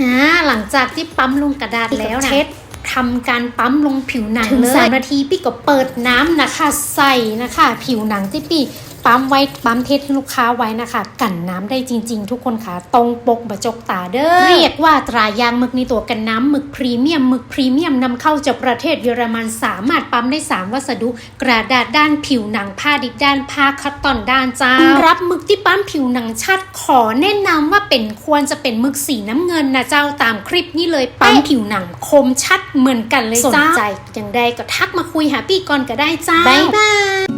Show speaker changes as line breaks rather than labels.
อ่าหลังจากที่ปั๊มลงกระดาษแล้วนะเช็ดทำการปั๊มลงผิวหนังถึงสามนาทีพี่ก็เปิดน้ำนะคะ ใส่นะคะ ผิวหนังที่พี่ ปั๊มไว้ปั๊มเทสให้ลูกค้าไว้นะคะ กันน้ำได้จริง ๆ ทุกคนค่ะตรงปกบะจกตาเด้อเรียกว่าตรายางหมึกในตัวกันน้ำหมึกพรีเมียมหมึกพรีเมียมนำเข้าจากประเทศเยอรมันสามารถปั๊มได้ 3 วัสดุ กระดาษด้านผิวหนังผ้าดิบด้านผ้าคัตตอนด้านจ้ารับหมึกที่ปั๊มผิวหนังชัดขอแนะนำว่าเป็นควรจะเป็นหมึกสีน้ำเงินนะเจ้าตามคลิปนี้เลยปั๊มผิวหนังคมชัดเหมือนกันเลยจ้าสนใจอย่างใดก็ทักมาคุยหาพี่ก่อนก็ได้จ้า
บ๊ายบาย